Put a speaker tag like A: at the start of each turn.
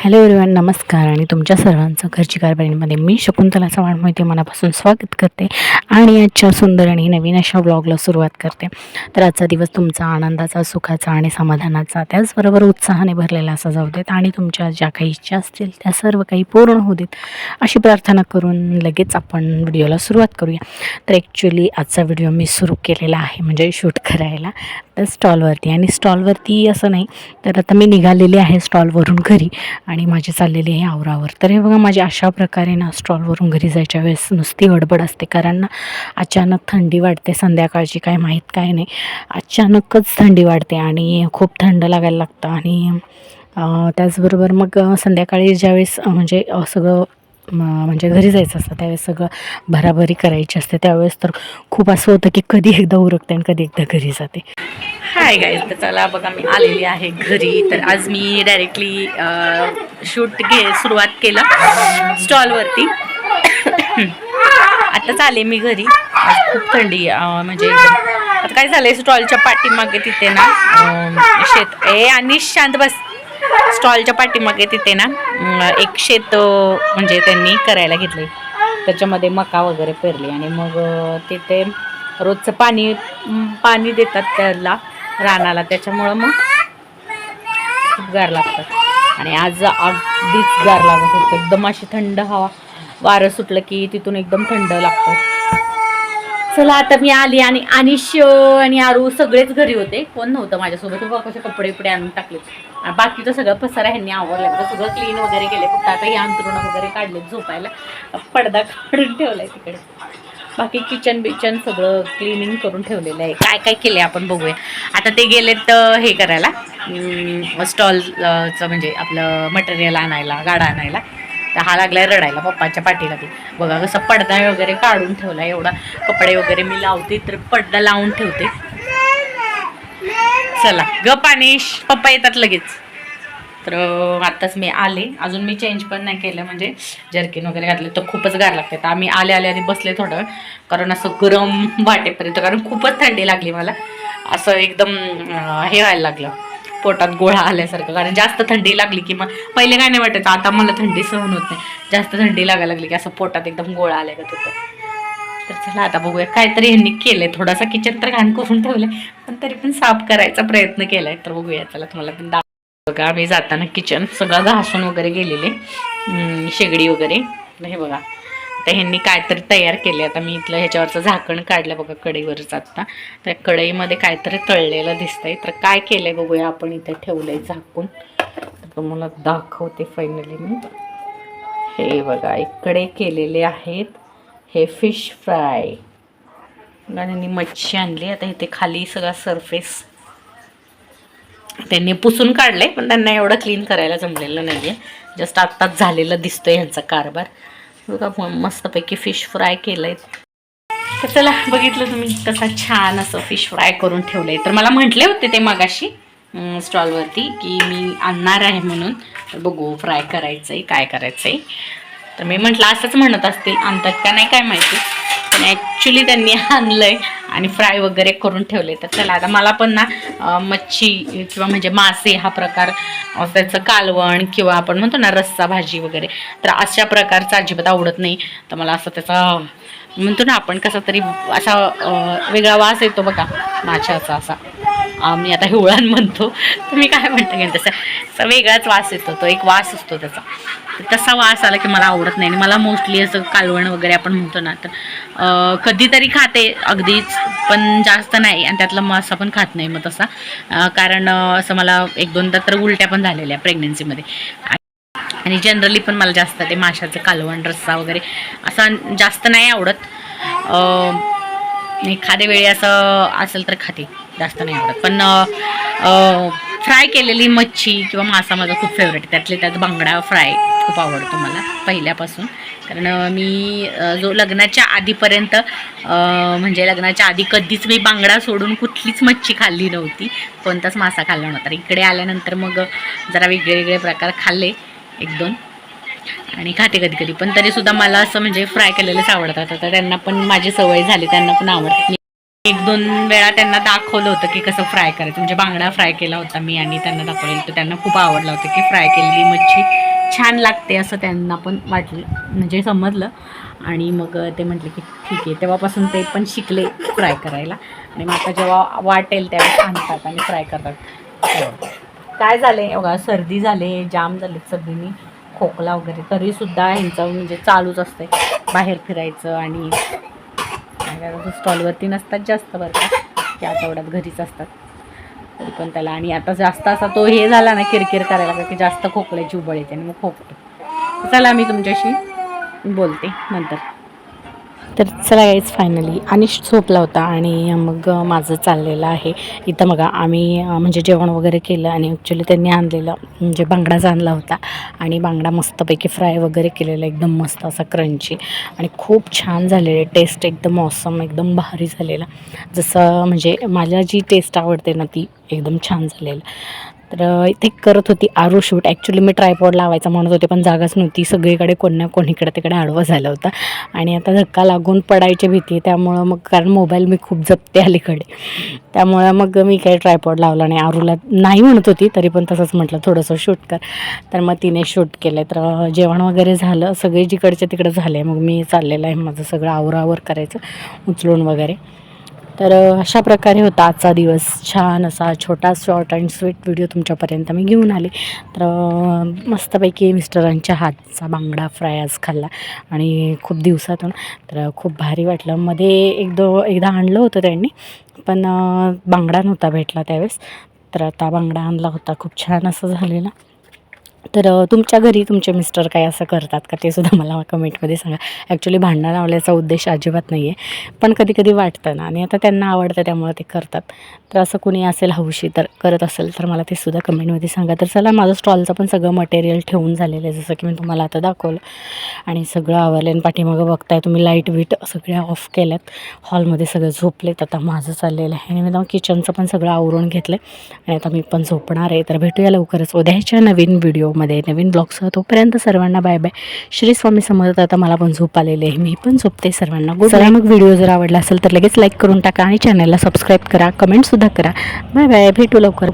A: Hello everyone नमस्कार आणि तुमच्या सर्वांचं घरची कारभारीमध्ये मी शकुंतला चव्हाण मोहिते मनापासून स्वागत करते आणि आजच्या सुंदर आणि नवीन अशा ब्लॉगला सुरुवात करते. तर आजचा दिवस तुमचा आनंदाचा सुखाचा आणि समाधानाचा त्याचबरोबर उत्साहाने भरलेला असा जाऊ देत आणि तुमच्या ज्या काही इच्छा असतील त्या सर्व काही पूर्ण होऊ देत अशी प्रार्थना करून लगेच आपण व्हिडिओला सुरुवात करूया. तर ॲक्च्युली आजचा व्हिडिओ मी सुरू केलेला आहे म्हणजे शूट करायला. तर स्टॉलवरती आणि स्टॉलवरती असं नाही तर आता मी निघालेली आहे स्टॉलवरून घरी. आणि माझी चाललेली आहे आवरावर. तर हे बघा माझी अशा प्रकारे ना स्टॉलवरून घरी जायच्या वेळेस नुसती गडबड असते. कारण ना अचानक थंडी वाढते संध्याकाळची काय माहीत काय नाही. अचानकच थंडी वाढते आणि खूप थंड लागायला लागतं. आणि त्याचबरोबर मग संध्याकाळी ज्यावेळेस म्हणजे सगळं म्हणजे घरी जायचं असतं त्यावेळेस सगळं भराभरी करायची असते. त्यावेळेस तर खूप असं होतं की कधी एकदा उरकते आणि कधी एकदा घरी जाते.
B: हाय गाईज तर चला बघा मी आलेली आहे घरी. तर आज मी डायरेक्टली शूट घे सुरुवात केलं स्टॉलवरती आताच आले मी घरी. खूप थंडी म्हणजे आता काय झालंय स्टॉलच्या पाठीमागे तिथे ना शेत ए आणि शांत बस. स्टॉलच्या पाठीमागे तिथे ना एक शेत म्हणजे त्यांनी करायला घेतले त्याच्यामध्ये मका वगैरे पेरली आणि मग तिथे रोजचं पाणी पाणी देतात त्याला रानाला. त्याच्यामुळं मग खूप गार लागतात. आणि आज अगदीच गार लागत होतं. एकदम अशी थंड हवा. वारं सुटलं की तिथून एकदम थंड लागतं. चला आता मी आली आणि अनिश आणि आरू सगळेच घरी होते. कोण नव्हतं माझ्यासोबत. बघा कसे कपडे उपडे आणून टाकले. आणि बाकीचं सगळं पसारा ह्यांनी आवडला सगळं क्लीन वगैरे केले. फक्त आता हे अंतरुण वगैरे काढले झोपायला. पडदा काढून ठेवलाय तिकडे. बाकी किचन बिचन सगळं क्लिनिंग करून ठेवलेलं आहे. काय काय केलं आपण बघूया. आता ते गेलेत हे करायला. स्टॉलचं म्हणजे आपलं मटेरियल आणायला गाडा आणायला. तर हा लागलाय रडायला पप्पाच्या पाठीला ते. बघा कसं पडदा वगैरे काढून ठेवला एवढा. कपडे वगैरे मी लावते तर पडदा लावून ठेवते. चला ग पाणीश पप्पा येतात लगेच. तर आत्ताच मी आले. अजून मी चेंज पण नाही केलं म्हणजे जर्किन वगैरे घातले तर खूपच गार लागते. तर आम्ही आले आले आधी बसले थोडं. कारण असं गरम वाटेपर्यंत कारण खूपच थंडी लागली मला. असं एकदम हे व्हायला लागलं. पोटात गोळा आल्यासारखं. कारण जास्त थंडी लागली की मग पहिले काय नाही वाटायचं. आता मला थंडी सहन होत नाही. जास्त थंडी लागायला लागली की असं पोटात एकदम गोळा आल्यागत होतं तर चला आता बघूया. काहीतरी ह्यांनी केलंय. थोडासा किचन तर घाण करून ठेवलंय. पण तरी पण साफ करायचा प्रयत्न केलाय. तर बघूया. चला तुम्हाला पण दाख बघा आम्ही जाताना किचन सगळं घासून वगैरे गेलेले. शेगडी वगैरे. हे बघा. आता ह्यांनी काहीतरी तयार केले आता मी इथलं ह्याच्यावरचं झाकण काढलं बघा कढईवरच आता. त्या कढईमध्ये काहीतरी तळलेलं दिसतंय. तर काय केलंय बघूया आपण इथे ठेवलंय झाकून. तर तुम्हाला दाखवते फायनली मी. हे बघा इकडे केलेले आहेत हे फिश फ्राय आणि त्यांनी मच्छी आणली. आता इथे खाली सगळा सरफेस त्यांनी पुसून काढले पण त्यांना एवढं क्लीन करायला जमलेलं नाही आहे जस्ट आत्ताच झालेलं दिसतोय ह्यांचा कारभार. बघा मस्तपैकी फिश फ्राय केलंय. तर चला बघितलं तुम्ही कसा छान असं फिश फ्राय करून ठेवलंय. तर मला म्हटले होते ते मगाशी स्टॉलवरती की मी आणणार आहे म्हणून. तर बघू फ्राय करायचंय काय करायचंय. तर मी म्हटलं असंच म्हणत असतील आणतात का नाही काय माहिती. पण ॲक्च्युली त्यांनी आणलंय. आणि फ्राय वगैरे करून ठेवले. तर चला आता मला पण ना मच्छी किंवा म्हणजे मासे हा प्रकार त्याचं कालवण किंवा आपण म्हणतो ना रस्सा भाजी वगैरे तर अशा प्रकारचा अजिबात आवडत नाही. तर मला असं त्याचा म्हणतो ना आपण कसा तरी असा वेगळा वास येतो बघा माशाचा असा. मी आता हिवळान म्हणतो. तर मी काय म्हणते की तसा वेगळाच वास येतो तो एक वास असतो त्याचा. तसा वास आला की मला आवडत नाही. आणि मला मोस्टली असं कालवण वगैरे आपण म्हणतो ना तर कधीतरी खाते अगदीच पण जास्त नाही. आणि त्यातला मासा पण खात नाही मग तसा. कारण असं मला एक दोनदा तर उलट्या पण झालेल्या प्रेग्नन्सीमध्ये आणि जनरली पण मला जास्त ते माशाचं कालवण रस्सा वगैरे असं जास्त नाही आवडत. एखाद्या वेळी असं असेल तर खाते. जास्त नाही आवडत. पण फ्राय केलेली मच्छी किंवा मासा माझा खूप फेवरेट आहे त्यातले त्यात बांगडा फ्राय. खूप आवडतो मला पहिल्यापासून. कारण मी जो लग्नाच्या आधीपर्यंत म्हणजे लग्नाच्या आधी कधीच मी बांगडा सोडून कुठलीच मच्छी खाल्ली नव्हती. कोणताच मासा खाल्ला नव्हता. इकडे आल्यानंतर मग जरा वेगळे वेगळे प्रकार खाल्ले एक दोन आणि खाते कधी कधी पण तरीसुद्धा मला असं म्हणजे फ्राय केलेलेच आवडतात. आता त्यांना पण माझी सवय झाली. त्यांना पण आवडतात मी एक दोन वेळा त्यांना दाखवलं होतं की कसं फ्राय करायचं. म्हणजे बांगडा फ्राय केला होता मी आणि त्यांना दाखवलेलं. तर त्यांना खूप आवडलं होतं की फ्राय केलेली मच्छी. छान लागते असं त्यांना पण वाटलं. म्हणजे समजलं. आणि मग ते म्हटले की ठीक आहे तेव्हापासून ते पण शिकले फ्राय करायला. आणि मग आता जेव्हा वाटेल तेव्हा आणतात आणि फ्राय करतात. काय झाले बघा सर्दी झाले जाम झाले सर्दीने. खोकला वगैरे. तरीसुद्धा ह्यांचं म्हणजे चालूच असते बाहेर फिरायचं आणि स्टॉलवरती नसतात जास्त बरं त्या की आठवड्यात घरीच असतात. तरी पण त्याला. आणि आता जास्त असा तो हे झाला ना किरकिर करायला का की जास्त खोकल्याची उबळ येते आणि मग खोकतो. चला मी तुमच्याशी बोलते नंतर.
A: तर चला गाईज फायनली अनिश झोपला होता आणि मग माझं चाललेलं आहे. इथं बघा आम्ही म्हणजे जेवण वगैरे केलं आणि ॲक्च्युली त्यांनी आणलेलं म्हणजे बांगडाच आणला होता. आणि बांगडा मस्तपैकी फ्राय वगैरे केलेला एकदम मस्त असा क्रंची. आणि खूप छान झालेले टेस्ट एकदम ऑसम एकदम भारी झालेला. जसं म्हणजे मला जी टेस्ट आवडते ना ती एकदम छान झालेलं. तर इथे करत होती आरू शूट. ॲक्च्युली मी ट्रायपॉड लावायचा म्हणत होते पण जागाच नव्हती. सगळीकडे कोण ना कोण इकडे तिकडे आडवं झालं होतं. आणि आता धक्का लागून पडायची भीती त्यामुळं मग कारण मोबाईल मी खूप जपते अलीकडे. त्यामुळं मग मी काही ट्रायपॉड लावला नाही. आरूला नाही म्हणत होती तरी पण तसंच म्हटलं थोडंसं शूट कर. तर मग तिने शूट केलं तर जेवण वगैरे झालं. सगळे जिकडच्या तिकडं झाले. मग मी चाललेलं आहे. माझं सगळं आवरावर करायचं. उचलून वगैरे. तर अशा प्रकारे होता आजचा दिवस. छान असा छोटा शॉर्ट अँड स्वीट व्हिडिओ तुमच्यापर्यंत मी घेऊन आले. तर मस्तपैकी मिस्टरांच्या हातचा बांगडा फ्राय आज खाल्ला आणि खूप दिवसातून तर खूप भारी वाटलं. मध्ये एक दो एकदा आणलं होतं त्यांनी पण बांगडा नव्हता भेटला त्यावेळेस. तर आता बांगडा आणला होता. खूप छान असं झालेला. तर तुमच्या घरी तुमचे मिस्टर काय असं करतात का? ते सुद्धा मला कमेंटमध्ये सांगा. ॲक्च्युली भांडणं लावल्याचा उद्देश अजिबात नाही आहे पण कधी कधी वाटतं ना आणि आता त्यांना आवडतं त्यामुळे ते करतात. तर असं कुणी असेल हौशी तर करत असेल तर मला ते सुद्धा कमेंटमध्ये सांगा. तर चला माझं स्टॉलचं पण सगळं मटेरियल ठेवून झालेलं आहे. जसं की मी तुम्हाला आता दाखवलं. आणि सगळं आवरलं आणि पाठीमागं बघताय तुम्ही लाइट वीट सगळ्या ऑफ केल्यात. हॉलमध्ये सगळं झोपलेत. आता माझं चाललेलं आहे. आणि मी जाऊन किचनचं पण सगळं आवरून घेतलं आहे आणि आता मी पण झोपणार आहे. तर भेटूया लवकरच. उद्याच्या नवीन व्हिडिओ व्हिडिओमध्ये नवीन ब्लॉगसह तोपर्यंत सर्वांना बाय बाय श्री स्वामी समजत आता मला पण झोप आलेली आहे. मी पण झोपते सर्वांना. गुड मग व्हिडिओ जर आवडला असेल तर लगेच लाईक करून टाका आणि चॅनलला सबस्क्राईब करा. कमेंटसुद्धा करा. बाय बाय भेटू लवकर.